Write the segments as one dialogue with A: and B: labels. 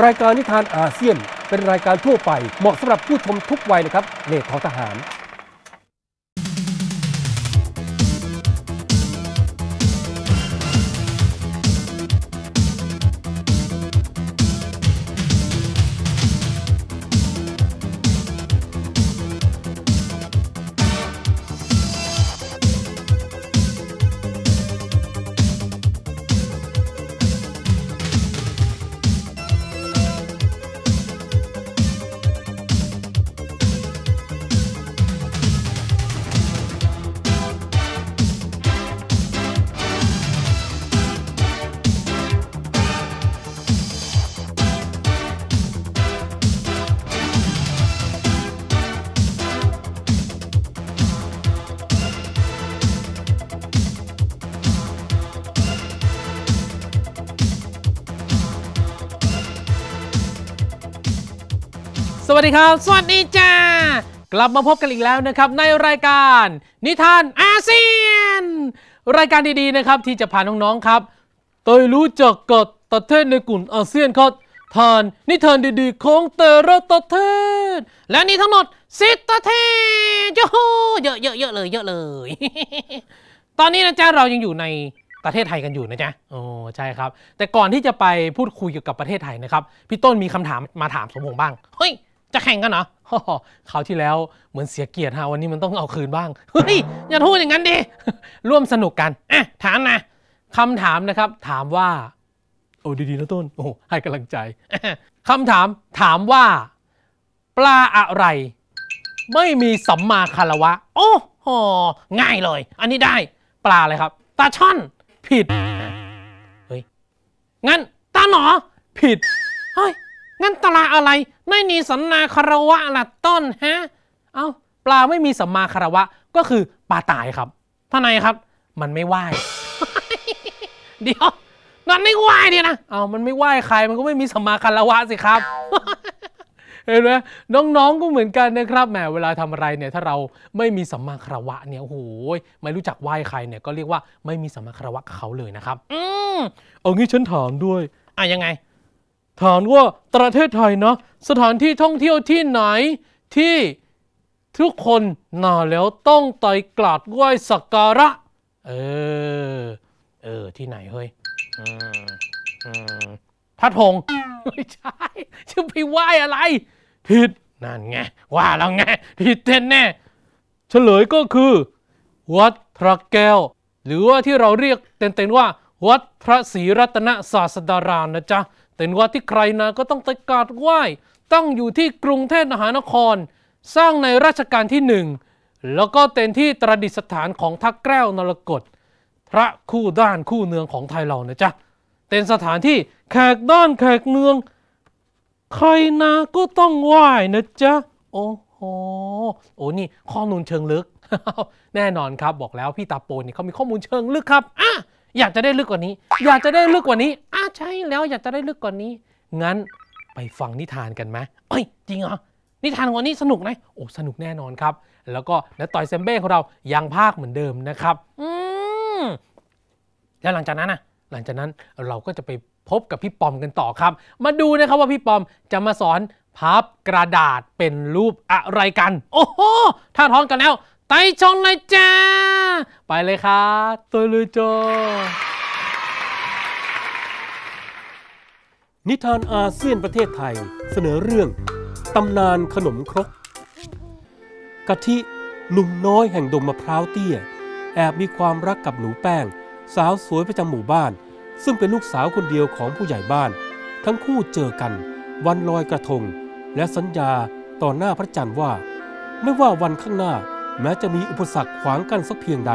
A: รายการนิทานอาเซียน เป็นรายการทั่วไปเหมาะสำหรับผู้ชมทุกวัยนะครับเลทของทหาร
B: วัสดีครับ สวัสดีจ้า กลับมาพบกันอีกแล้วนะครับ ในรายการ นิทานอาเซียน รายการดีๆนะครับ ที่จะพาน้องๆครับโดยรู้จักกฎประเทศในกลุ่มอาเซียนครับทานนิทานดีๆของแต่ละประเทศ และนี่ทั้งหมดสิบประเทศโยเยอะเยอะเยอะเลยเยอะเลย ตอนนี้นะจ๊ะเรายังอยู่ในประเทศไทยกันอยู่นะจ๊ะโอ้ใช่ครับ แต่ก่อนที่จะไปพูดคุยเกี่ยวกับประเทศไทยนะครับ พี่ต้นมีคำถามมาถามสมพงษ์บ้าง เฮ้ย จะแข่งกันเหรอคราวที่แล้วเหมือนเสียเกียรติฮะวันนี้มันต้องเอาคืนบ้าง เฮ้ย อย่าพูดอย่างนั้นดิ ร่วมสนุกกันอะถามนะคำถามนะครับ ถามว่า โอ้ดีๆนะต้น โอ้ให้กำลังใจคำถามถามว่า ปลาอะไร ไม่มีสัมมาคารวะ โอ้โหง่ายเลย อันนี้ได้ ปลาอะไรครับตาช่อน ผิดเฮ้ยงั้นตาหนอผิดเฮ้ยงั้นตลาอะไร ไม่มีสัมมาคารวะละต้นฮะ เอ้าปลาไม่มีสัมมาคารวะก็คือปลาตายครับท่านายครับ มันไม่ไหวเดี๋ยวมันไม่ไหวเดียนะเอามันไม่ไหวใครมันก็ไม่มีสัมมาคารวะสิครับเห็นไหมน้องๆก็เหมือนกันนะครับแหมเวลาทำอะไรเนี่ยถ้าเราไม่มีสัมมาคารวะเนี่ยโอ้โหไม่รู้จักไหว้ใครเนี่ยก็เรียกว่าไม่มีสัมมาคารวะกับเขาเลยนะครับ อืมเอางี้ฉันถามด้วยอะยังไง ถามว่าประเทศไทยนะ สถานที่ท่องเที่ยวที่ไหนที่ทุกคนนาแล้วต้องไต่กราดไหว้สักการะ เออ เออ ที่ไหนเฮ้ยพระธงไม่ใช่จะไปไหว้อะไร ผิดนั่นไง ว่าแล้วไง ผิดแน่แน่เฉลยก็คือ วัดพระแก้ว หรือว่าที่เราเรียกเต็มๆว่า วัดพระศรีรัตนศาสดารามนะจ๊ะ เป็นวัดที่ใครนะก็ต้องไปกาบไหว้ตั้งอยู่ที่กรุงเทพมหานคร สร้างในรัชกาลที่หนึ่งแล้วก็เป็นที่ประดิษฐานของทักแก้วนรกตพระคู่ด้านคู่เนืองของไทยเรานะจ๊ะเป็นสถานที่แขกด้านแขกเนือง ใครนาก็ต้องไหว้นะจ๊ะโอ้โหโอ้นี่ข้อมูลเชิงลึก แน่นอนครับบอกแล้วพี่ตาโปนนี่เขามีข้อมูลเชิงลึกครับอะ อยากจะได้ลึกกว่านี้ อยากจะได้ลึกกว่านี้อะใช่แล้วอยากจะได้ลึกกว่านี้ งั้นไปฟังนิทานกันไหมเอ้ย จริงเหรอ นิทานวันนี้สนุกไหมโอ้สนุกแน่นอนครับ แล้วก็นต่อยเซมเบ้ของเรายังภาคเหมือนเดิมนะครับ อืมแล้วหลังจากนั้นนะหลังจากนั้นเราก็จะไปพบกับพี่ปอมกันต่อครับ มาดูนะครับว่าพี่ปอมจะมาสอนพับกระดาษเป็นรูปอะไรกัน โอ้โห ถ้าท้องกันแล้ว ไต่ชงเลยจ้า ไปเลยครับตัวเลยจ้า
A: นิทานอาเซียนประเทศไทยเสนอเรื่อง ตำนานขนมครก กะทิหนุ่มน้อยแห่งดงมะพร้าวเตี้ย แอบมีความรักกับหนูแป้ง สาวสวยประจำหมู่บ้าน ซึ่งเป็นลูกสาวคนเดียวของผู้ใหญ่บ้าน ทั้งคู่เจอกัน วันลอยกระทง และสัญญาต่อหน้าพระจันทร์ว่า ไม่ว่าวันข้างหน้า แม้จะมีอุปสรรคขวางกันสักเพียงใด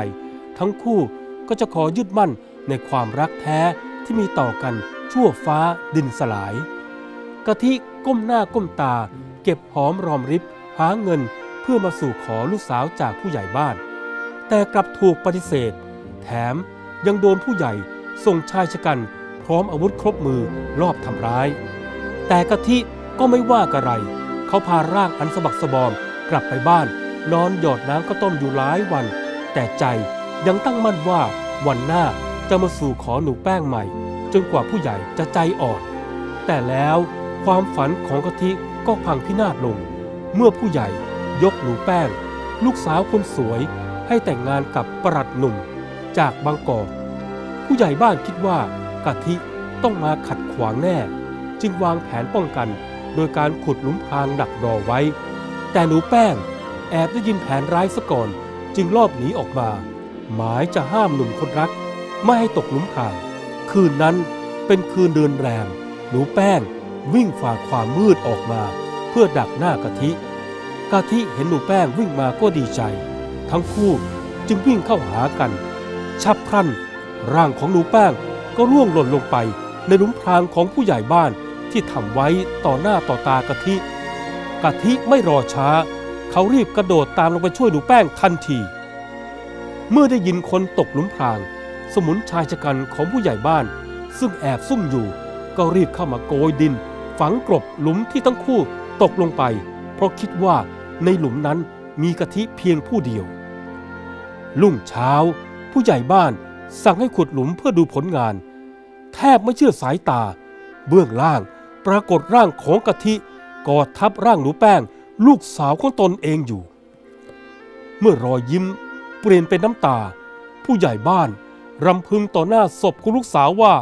A: ทั้งคู่ก็จะขอยึดมั่นในความรักแท้ที่มีต่อกันชั่วฟ้าดินสลาย กะทิก้มหน้าก้มตา เก็บหอมรอมริบหาเงินเพื่อมาสู่ขอลูกสาวจากผู้ใหญ่บ้าน แต่กลับถูกปฏิเสธ แถมยังโดนผู้ใหญ่ส่งชายชะกันพร้อมอาวุธครบมือรอบทำร้าย แต่กะทิก็ไม่ว่ากระไร เขาพาร่างอันสะบักสะบอมกลับไปบ้าน นอนหยอดน้ำข้าวต้มอยู่หลายวัน แต่ใจยังตั้งมั่นว่าวันหน้าจะมาสู่ขอหนูแป้งใหม่ จนกว่าผู้ใหญ่จะใจอ่อน แต่แล้วความฝันของกะทิก็พังพินาศลง เมื่อผู้ใหญ่ยกหนูแป้ง ลูกสาวคนสวยให้แต่งงานกับประหลัดหนุ่มจากบางกอกผู้ใหญ่บ้านคิดว่ากะทิต้องมาขัดขวางแน่ จึงวางแผนป้องกัน โดยการขุดหลุมพรางดักรอไว้ แต่หนูแป้ง แอบได้ยินแผนร้ายซะก่อน จึงลอบหนีออกมา หมายจะห้ามหนุ่มคนรัก ไม่ให้ตกหลุมพราง คืนนั้นเป็นคืนเดือนแรมหนูแป้งวิ่งฝ่าความมืดออกมา เพื่อดักหน้ากะทิ กะทิเห็นหนูแป้งวิ่งมาก็ดีใจ ทั้งคู่จึงวิ่งเข้าหากัน ชับพลัน ร่างของหนูแป้งก็ร่วงหล่นลงไป ในหลุมพรางของผู้ใหญ่บ้านที่ทำไว้ต่อหน้าต่อตากะทิ กะทิไม่รอช้า เขารีบกระโดดตามลงไปช่วยหนูแป้งทันที เมื่อได้ยินคนตกหลุมพราง สมุนชายชะกันของผู้ใหญ่บ้าน ซึ่งแอบซุ่มอยู่ ก็รีบเข้ามาโกยดิน ฝังกลบหลุมที่ทั้งคู่ตกลงไป เพราะคิดว่าในหลุมนั้นมีกะทิเพียงผู้เดียวรุ่งเช้า ผู้ใหญ่บ้านสั่งให้ขุดหลุมเพื่อดูผลงาน แทบไม่เชื่อสายตา เบื้องล่างปรากฏร่างของกะทิกอดทับร่างหนูแป้ง ลูกสาวของตนเองอยู่ เมื่อรอยยิ้มเปลี่ยนเป็นน้ำตา ผู้ใหญ่บ้านรำพึงต่อหน้าศพของลูกสาวว่า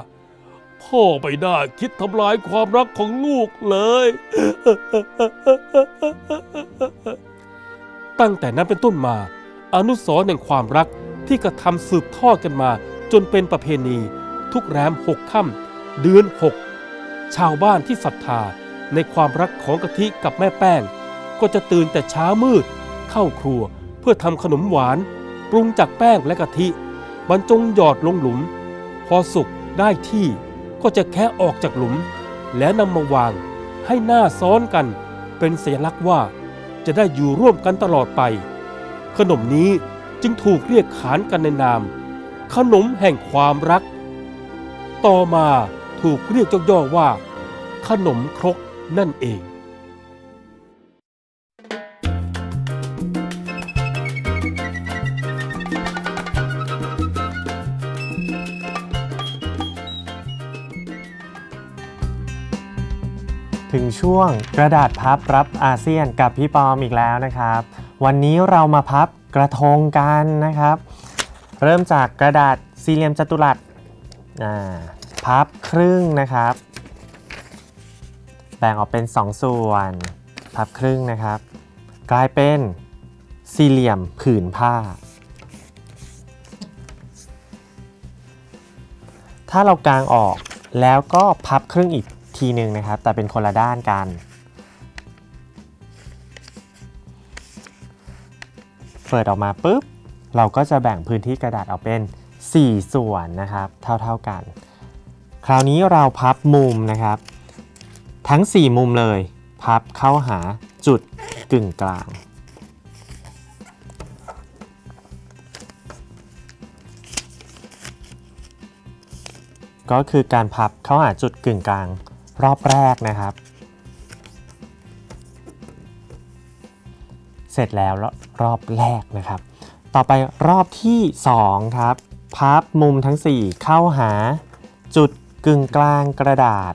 A: พ่อไม่ได้คิดทำลายความรักของลูกเลย ตั้งแต่นั้นเป็นต้นมา อนุสรณ์แห่งความรักที่กระทำสืบทอดกันมา จนเป็นประเพณี ทุกแรมหกค่ำเดือนหกชาวบ้านที่ศรัทธาในความรักของกะทิกับแม่แป้ง ก็จะตื่นแต่เช้ามืด เข้าครัวเพื่อทำขนมหวาน ปรุงจากแป้งและกะทิบรรจงหยอดลงหลุม พอสุกได้ที่ก็จะแค่ออกจากหลุม แล้วนำมาวางให้หน้าซ้อนกัน เป็นสัญลักษณ์ว่าจะได้อยู่ร่วมกันตลอดไป ขนมนี้จึงถูกเรียกขานกันในนาม ขนมแห่งความรัก ต่อมาถูกเรียกย่อๆว่า ขนมครกนั่นเอง
C: ถึงช่วงกระดาษพับรับอาเซียนกับพี่ปอมอีกแล้วนะครับ วันนี้เรามาพับกระทงกันนะครับ เริ่มจากกระดาษสี่เหลี่ยมจัตุรัสพับครึ่งนะครับ แบ่งออกเป็น 2 ส่วน พับครึ่งนะครับ กลายเป็นสี่เหลี่ยมผืนผ้า ถ้าเรากางออกแล้วก็พับครึ่งอีก ทีหนึ่งนะครับ แต่เป็นคนละด้านกัน เปิดออกมาปุ๊บ เราก็จะแบ่งพื้นที่กระดาษออกเป็น 4 ส่วนนะครับ เท่าๆกัน คราวนี้เราพับมุมนะครับ ทั้ง 4 มุมเลย พับเข้าหาจุดกึ่งกลางก็คือการพับเข้าหาจุดกึ่งกลาง รอบแรกนะครับ เสร็จแล้วรอบแรกนะครับ ต่อไปรอบที่ 2 ครับ พับมุมทั้ง 4 เข้าหาจุดกึ่งกลางกระดาษ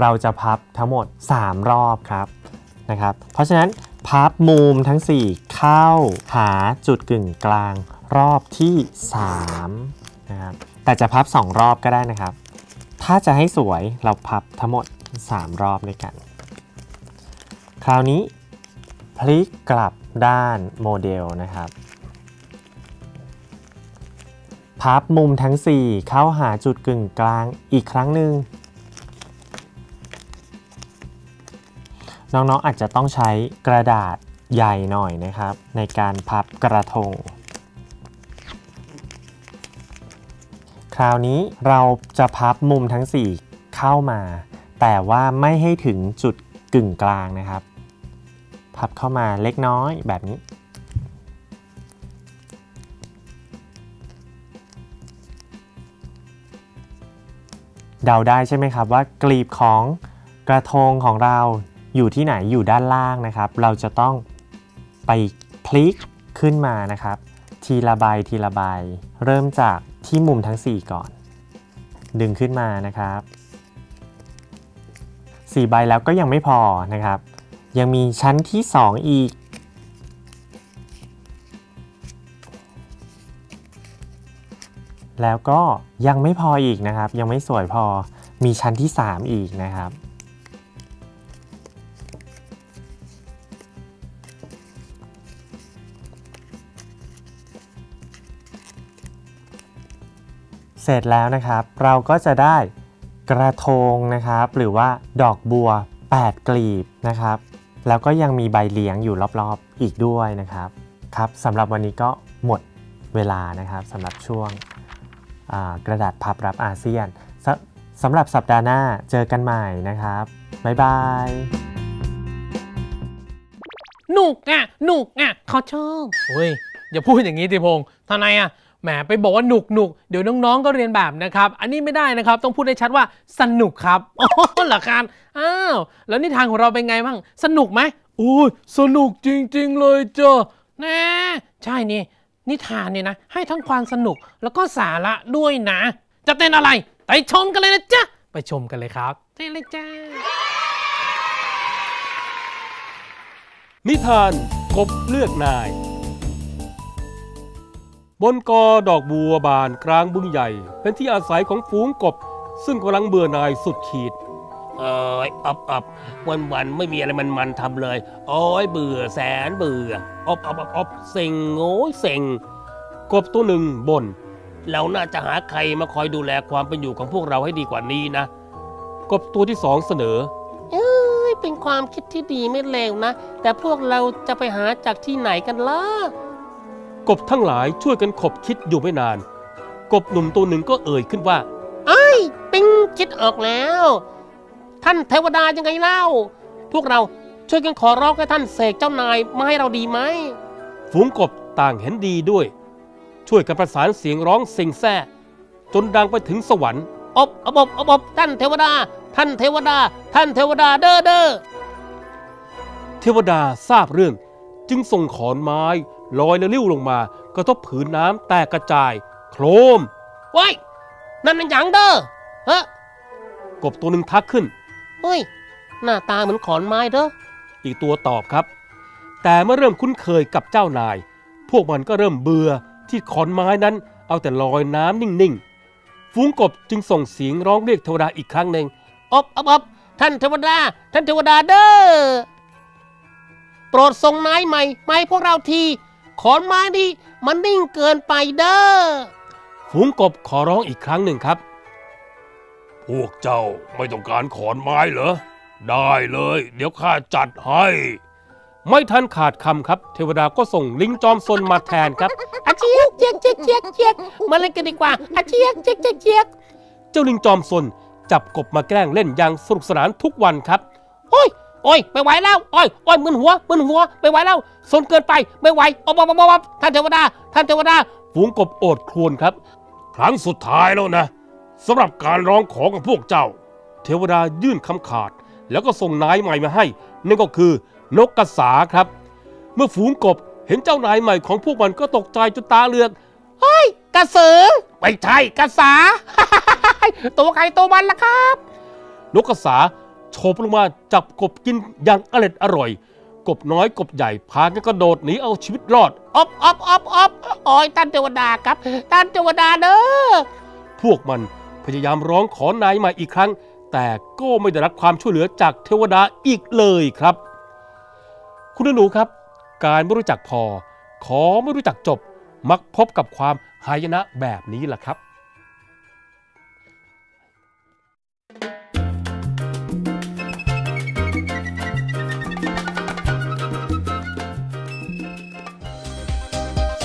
C: เราจะพับทั้งหมด 3 รอบครับนะครับ เพราะฉะนั้น พับมุมทั้ง 4 เข้าหาจุดกึ่งกลางรอบที่3นะครับแต่จะพับ 2 รอบก็ได้นะครับ ถ้าจะให้สวยเราพับทั้งหมด 3 รอบด้วยกัน คราวนี้พลิกกลับด้านโมเดลนะครับ พับมุมทั้ง 4 เข้าหาจุดกึ่งกลางอีกครั้งหนึ่ง น้องๆอาจจะต้องใช้กระดาษใหญ่หน่อยนะครับ ในการพับกระทง คราวนี้เราจะพับมุมทั้ง 4 เข้ามา แต่ว่าไม่ให้ถึงจุดกึ่งกลางนะครับ พับเข้ามาเล็กน้อยแบบนี้เดาได้ใช่ไหมครับว่ากลีบของกระทงของเรา อยู่ที่ไหนอยู่ด้านล่างนะครับ เราจะต้องไปพลิกขึ้นมานะครับ ทีละใบทีละใบเริ่มจากที่มุมทั้ง 4 ก่อน ดึงขึ้นมานะครับ4ใบแล้วก็ยังไม่พอนะครับ ยังมีชั้นที่ 2 อีก แล้วก็ยังไม่พออีกนะครับ ยังไม่สวยพอมีชั้นที่ 3 อีกนะครับ เสร็จแล้วนะครับ เราก็จะได้กระทงนะครับ หรือว่าดอกบัว 8 กลีบนะครับ แล้วก็ยังมีใบเลี้ยงอยู่รอบๆอีกด้วยนะครับครับสำหรับวันนี้ก็หมดเวลานะครับสำหรับช่วงอ่ากระดาษพับรับอาเซียนสสำหรับสัปดาห์หน้าเจอกันใหม่นะครับ บ๊ายบาย
B: หนุกอะ หนุกอะเขาชอบเฮ้ย อย่าพูดอย่างนี้ติพงษ์ทนายอะ แหมไปบอกว่าหนุกหนุกเดี๋ยวน้องๆก็เรียนแบบนะครับ อันนี้ไม่ได้นะครับ ต้องพูดให้ชัดว่าสนุกครับอ๋อเหรอครับอ้าวแล้วนิทานของเราเป็นไงบ้างสนุกไหมอุ้ยสนุกจริง ๆ เลยเจ้าแน่ใช่นี่นิทานเนี่ยนะ ให้ทั้งความสนุกแล้วก็สาระด้วยนะ จะเต้นอะไร ไปชมกันเลยนะจ๊ะ ไปชมกันเลยครับเต้นเลยจ้า
A: นิทานกบเลือกนาย บนกอดอกบัวบานกลางบึงใหญ่ เป็นที่อาศัยของฝูงกบ ซึ่งกำลังเบื่อหน่ายสุดขีด
D: เอ้ยอบอบวันวันๆไม่มีอะไรมันมันๆทำเลย โอ้ยเบื่อแสนเบื่ออบอบอบอบเซ็งโง่เซ็ง
A: กบตัวหนึ่งบ่น
D: เราน่าจะหาใครมาคอยดูแลความเป็นอยู่ของพวกเราให้ดีกว่านี้นะ
A: กบตัวที่สองเสนอ
D: เอ้ยเป็นความคิดที่ดีไม่เลวนะ แต่พวกเราจะไปหาจากที่ไหนกันล่ะ
A: กบทั้งหลายช่วยกันขบคิดอยู่ไม่นาน กบหนุ่มตัวหนึ่งก็เอ่ยขึ้นว่า
D: ปิ้งคิดออกแล้ว ท่านเทวดายังไงเล่า พวกเราช่วยกันขอร้องให้ท่านเสกเจ้านายมาให้เราดีไหม
A: ฝูงกบต่างเห็นดีด้วย ช่วยกันประสานเสียงร้องเซ็งแซ่จนดังไปถึงสวรรค์
D: อบอบอบอบอบท่านเทวดา ท่านเทวดา ท่านเทวดาเด้อเด้อ
A: เทวดาทราบเรื่องจึงส่งขอนไม้ ลอยและลิ้วลงมากระทบผืนน้ำแตกกระจาย โครม
D: ว้ายนั่นมันหยังเด้อเฮ้ย
A: กบตัวหนึ่งทักขึ้น
D: เฮ้ย หน้าตาเหมือนขอนไม้เด้อ
A: อีกตัวตอบครับ แต่เมื่อเริ่มคุ้นเคยกับเจ้านาย พวกมันก็เริ่มเบื่อที่ขอนไม้นั้นเอาแต่ลอยน้ำนิ่งๆ ฝูงกบจึงส่งเสียงร้องเรียกเทวดาอีกครั้งหนึ่ง
D: อบอบอบท่านเทวดา ท่านเทวดาเด้อโปรดส่งนายใหม่มาให้พวกเราที ขอนไม้นี่มันนิ่งเกินไปเด้อ
A: ฝูงกบขอร้องอีกครั้งหนึ่งครับ
E: พวกเจ้าไม่ต้องการขอนไม้เหรอ ได้เลย เดี๋ยวข้าจัดให้
A: ไม่ทันขาดคำครับ เทวดาก็ส่งลิงจอมซนมาแทนครับ
D: อาเชียกเจียกเจียกเจียกเจียกมาเล่นกันดีกว่าอาเชียกเจียกเจียกเจียก
A: เจ้าลิงจอมซนจับกบมาแกล้งเล่นอย่างสนุกสนานทุกวันครับ
D: โอ้ย โอ้ยไม่ไหวแล้วโอ้ยโอ้ยมึนหัวมึนหัวไม่ไหวแล้วสนเกินไปไม่ไหวอบอบอบอบท่านเทวดา ท่านเทวดา
A: ฝูงกบโอดครวญครับ
E: ครั้งสุดท้ายแล้วนะสำหรับการร้องขอของพวกเจ้า
A: เทวดายื่นคำขาด แล้วก็ส่งนายใหม่มาให้ นั่นก็คือนกกระสาครับ เมื่อฝูงกบเห็นเจ้านายใหม่ของพวกมันก็ตกใจจนตาเลือก
D: กระสือไม่ใช่กระสาตัวใครตัวมันล่ะครับ
A: นกกระสา โฉบลงมาจับกบกินอย่างอร็ดอร่อย กบน้อยกบใหญ่พากันกระโดดหนีเอาชีวิตรอด
D: อบอบอบอบโอ้ยท่านเทวดาครับท่านเทวดาเด้อ
A: พวกมันพยายามร้องขอนายใหม่อีกครั้ง แต่ก็ไม่ได้รับความช่วยเหลือจากเทวดาอีกเลยครับ คุณหนูครับ การไม่รู้จักพอ ขอไม่รู้จักจบ มักพบกับความหายนะแบบนี้แหละครับ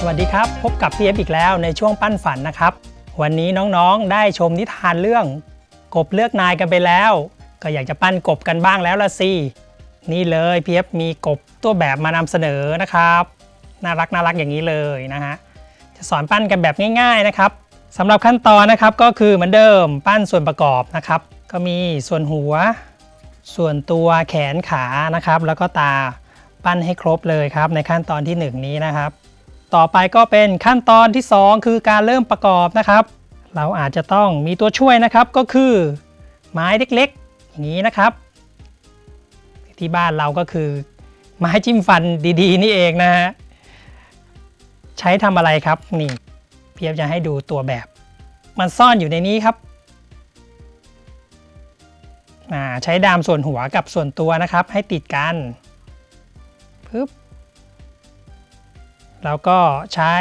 F: สวัสดีครับ พบกับพี่เอฟอีกแล้วในช่วงปั้นฝันนะครับ วันนี้น้องๆได้ชมนิทานเรื่อง กบเลือกนายกันไปแล้ว ก็อยากจะปั้นกบกันบ้างแล้วละสินี่เลยพี่เอฟมีกบตัวแบบมานำเสนอนะครับ น่ารักน่ารักอย่างนี้เลยนะฮะจะสอนปั้นกันแบบง่าย ๆนะครับสำหรับขั้นตอนนะครับก็คือเหมือนเดิมปั้นส่วนประกอบนะครับ ก็มีส่วนหัว ส่วนตัวแขนขานะครับ แล้วก็ตาปั้นให้ครบเลยครับ ในขั้นตอนที่ 1 นี้นะครับ ต่อไปก็เป็นขั้นตอนที่ 2 คือการเริ่มประกอบนะครับ เราอาจจะต้องมีตัวช่วยนะครับก็คือไม้เล็กๆ อย่างนี้นะครับ ที่บ้านเราก็คือ ไม้จิ้มฟันดีๆ นี่เองนะฮะใช้ทำอะไรครับนี่ เพียบจะให้ดูตัวแบบ มันซ่อนอยู่ในนี้ครับใช้ดามส่วนหัวกับส่วนตัวนะครับ ให้ติดกันปึ๊บ แล้วก็ใช้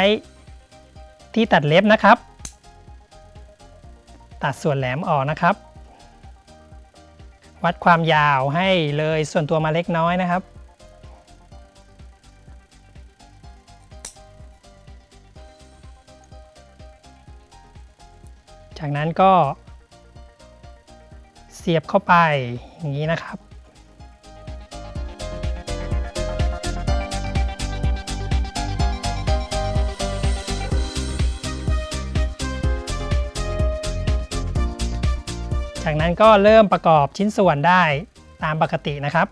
F: ที่ตัดเล็บนะครับ ตัดส่วนแหลมออกนะครับ วัดความยาวให้เลยส่วนตัวมาเล็กน้อยนะครับ จากนั้นก็เสียบเข้าไปอย่างนี้นะครับ จากนั้นก็เริ่มประกอบชิ้นส่วนได้ตามปกตินะครับ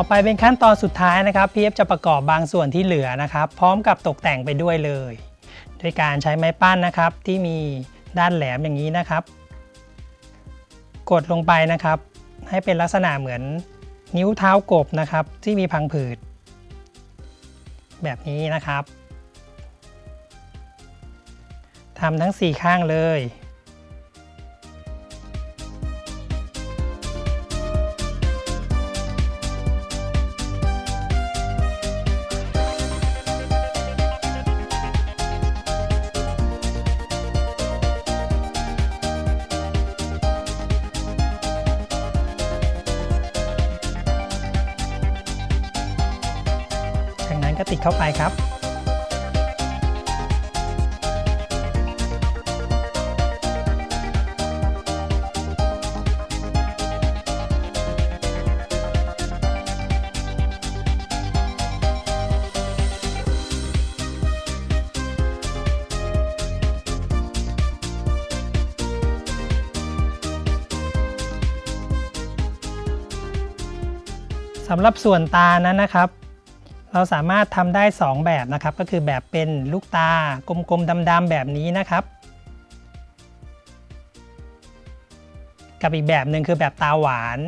F: ต่อไปเป็นขั้นตอนสุดท้ายนะครับพีเอฟจะประกอบบางส่วนที่เหลือนะครับ พร้อมกับตกแต่งไปด้วยเลยด้วยการใช้ไม้ปั้นนะครับ ที่มีด้านแหลมอย่างนี้นะครับ กดลงไปนะครับ ให้เป็นลักษณะเหมือนนิ้วเท้ากบนะครับ ที่มีพังผืด แบบนี้นะครับทำทั้ง 4 ข้างเลย สำหรับส่วนตานั้นนะครับ เราสามารถทำได้ 2 แบบนะครับ ก็คือแบบเป็นลูกตากลมๆดำๆแบบนี้นะครับ กับอีกแบบหนึ่งคือแบบตาหวาน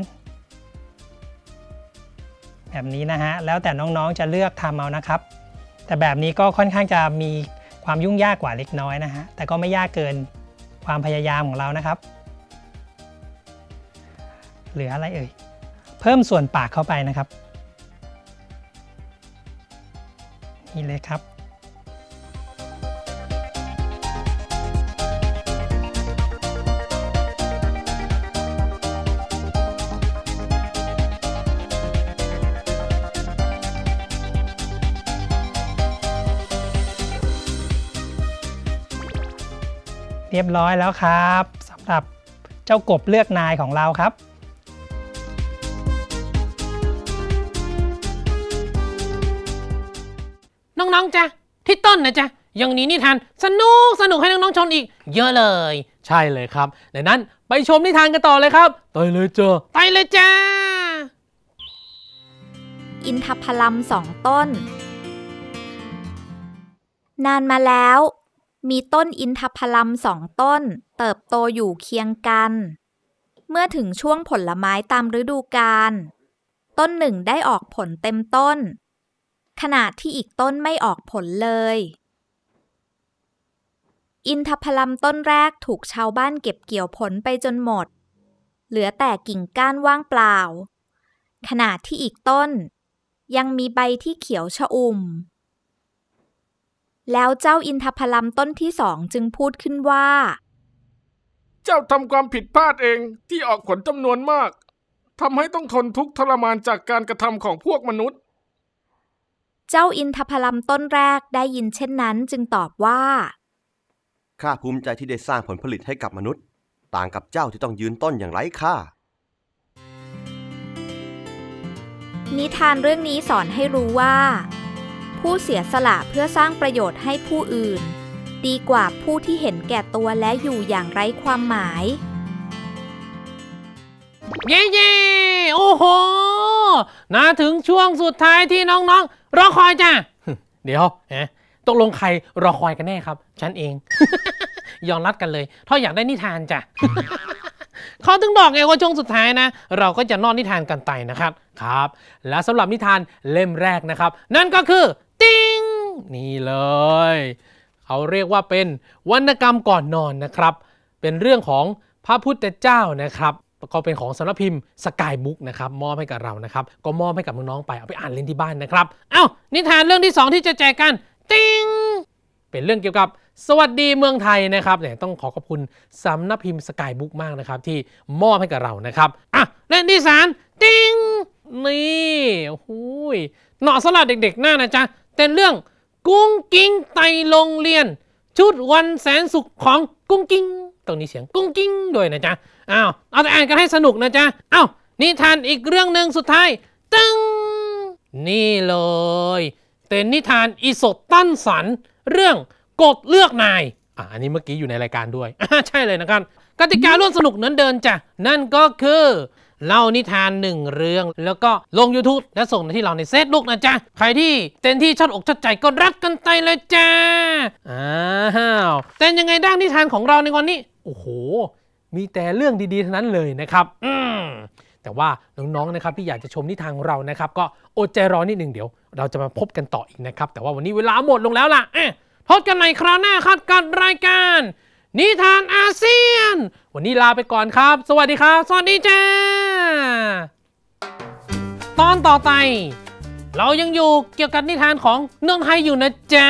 F: แบบนี้นะฮะแล้วแต่น้องๆจะเลือกทำเอานะครับ แต่แบบนี้ก็ค่อนข้างจะมีความยุ่งยากกว่าเล็กน้อยนะฮะแต่ก็ไม่ยากเกินความพยายามของเรานะครับ เหลืออะไรเอ่ย เพิ่มส่วนปากเข้าไปนะครับ นี่เลยครับ เรียบร้อยแล้วครับสำหรับเจ้ากบเลือกนายของเราครับ
B: น้องๆจ้ะที่ต้นนะจ๊ะยังนี้นิทานสนุกสนุกให้น้องๆชมอีก เยอะเลย ใช่เลยครับดังนั้นไปชมนิทานกันต่อเลยครับไปเลยจ้าไปเลยจ้า
G: อินทพลัมสองต้น นานมาแล้ว มีต้นอินทพลัมสองต้น เติบโตอยู่เคียงกัน เมื่อถึงช่วงผลไม้ตามฤดูกาลต้นหนึ่งได้ออกผลเต็มต้น ขณะที่อีกต้นไม่ออกผลเลย อินทพลัมต้นแรกถูกชาวบ้านเก็บเกี่ยวผลไปจนหมด เหลือแต่กิ่งก้านว่างเปล่าขณะที่อีกต้น ยังมีใบที่เขียวชอุ่ม แล้วเจ้าอินทผลัมต้นที่สองจึงพูดขึ้นว่า
H: เจ้าทำความผิดพลาดเองที่ออกผลจำนวนมากทำให้ต้องทนทุกข์ทรมานจากการกระทำของพวกมนุษย์
G: เจ้าอินทผลัมต้นแรกได้ยินเช่นนั้นจึงตอบว่า
I: ข้าภูมิใจที่ได้สร้างผลผลิตให้กับมนุษย์ ต่างกับเจ้าที่ต้องยืนต้นอย่างไร้ค่า
G: นิทานเรื่องนี้สอนให้รู้ว่า ผู้เสียสละเพื่อสร้างประโยชน์ให้ผู้อื่น ดีกว่าผู้ที่เห็นแก่ตัวและอยู่อย่างไร้ความหมาย
B: เย่เย่โอ้โหนาถึงช่วงสุดท้ายที่น้องๆ รอคอยจ้ะเดี๋ยวฮะตกลงใครรอคอยกันแน่ครับ ฉันเอง ยอมรัดกันเลยถ้าอยากได้นิทานจ้ะเขาถึงบอกไงว่าช่วงสุดท้ายนะ เราก็จะนอนนิทานกันไปนะครับครับ และสำหรับนิทานเล่มแรกนะครับ นั่นก็คือ ติงนี่เลยเขาเรียกว่าเป็นวรรณกรรมก่อนนอนนะครับ เป็นเรื่องของพระพุทธเจ้านะครับ ก็เป็นของสำนักพิมพ์สกายบุ๊กนะครับมอบให้กับเรานะครับ ก็มอบให้กับน้องๆไปเอาไปอ่านเล่นที่บ้านนะครับ เอ้านิทานเรื่องที่ 2 ที่จะแจกกันติงเป็นเรื่องเกี่ยวกับสวัสดีเมืองไทยนะครับเนี่ยต้องขอขอบคุณสำนักพิมพ์สกายบุ๊กมากนะครับ ที่มอบให้กับเรานะครับอะเล่นที่สามติงนี่โอ้โหยเหมาะสำหรับเด็กๆหน้านะจ๊ะเป็นเรื่องกุ้งกิ้งไตโรงเรียน ชุดวันแสนสุขของกุ้งกิ้งตรงนี้เสียงกุ้งกิ้งด้วยนะจ๊ะ อ้าวเอาแต่อ่านกันให้สนุกนะจ๊ะอ้าวนิทานอีกเรื่องหนึ่งสุดท้าย ตึงนี่เลยเป็นนิทานอีสดตั้นสัน เรื่องกดเลือกนายอะอันนี้เมื่อกี้อยู่ในรายการด้วยใช่เลยนะครับกติการ่วมสนุกเหมือนเดินจ้ะนั่นก็คือเล่านิทานหนึ่งเรื่อง แล้วก็ลง YouTube และส่งมาที่เราในเซตลูกนะจ๊ะ ใครที่เต็มที่ชอบอกชอบใจก็รับกันไปเลยจ้าอ้าวแต่ยังไงด้านนิทานของเราในวันนี้ โอ้โห มีแต่เรื่องดีๆทั้งนั้นเลยนะครับอืมแต่ว่าน้องๆนะครับที่อยากจะชมนิทานเรานะครับ ก็อดใจรอนิดหนึ่งเดี๋ยว เราจะมาพบกันต่ออีกนะครับ แต่ว่าวันนี้เวลาหมดลงแล้วล่ะเอ๊ะพบกันใหม่คราวหน้าครับกับรายการ นิทานอาเซียน วันนี้ลาไปก่อนครับ สวัสดีครับ สวัสดีจ้าตอนต่อไป เรายังอยู่เกี่ยวกับนิทานของเมืองไทยอยู่นะจ๊ะ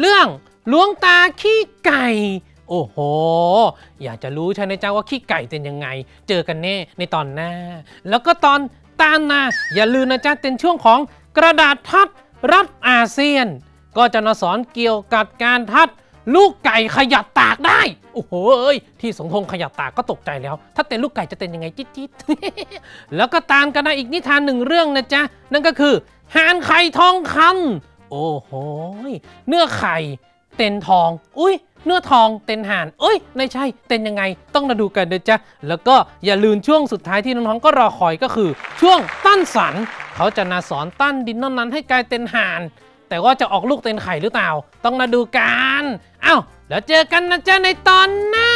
B: เรื่องหลวงตาขี้ไก่ โอ้โห อยากจะรู้ใช่ไหมจ๊ะว่าขี้ไก่เป็นยังไง เจอกันแน่ในตอนหน้า แล้วก็ตอนตามนาอย่าลืมนะจ๊ะเป็นช่วงของกระดาษทัดรัฐอาเซียน ก็จะมาสอนเกี่ยวกับการทัดลูกไก่ขยับตากได้ โอ้โหเอ้ยที่สงพงขยับตากก็ตกใจแล้ว ถ้าเป็นลูกไก่จะเป็นยังไงจิ๊ดจิ๊ดแล้วก็ตามกันนะอีกนิทานหนึ่งเรื่องนะจ๊ะ นั่นก็คือหานไข่ทองคำโอ้โหเนื้อไข่เต็นทอง อุ้ย เนื้อทองเต็นห่านเอ้ยไม่ใช่เต็นยังไงต้องมาดูกันเด้อจ้ะแล้วก็อย่าลืมช่วงสุดท้ายที่น้องๆก็รอคอยก็คือ ช่วงตั้นสัน เขาจะนาสอนตั้นดินนั้นให้กลายเต็นห่านแต่ว่าจะออกลูกเต็นไข่หรือเปล่า ต้องมาดูกันเอ้าแล้วเจอกันนะจ๊ะในตอนหน้า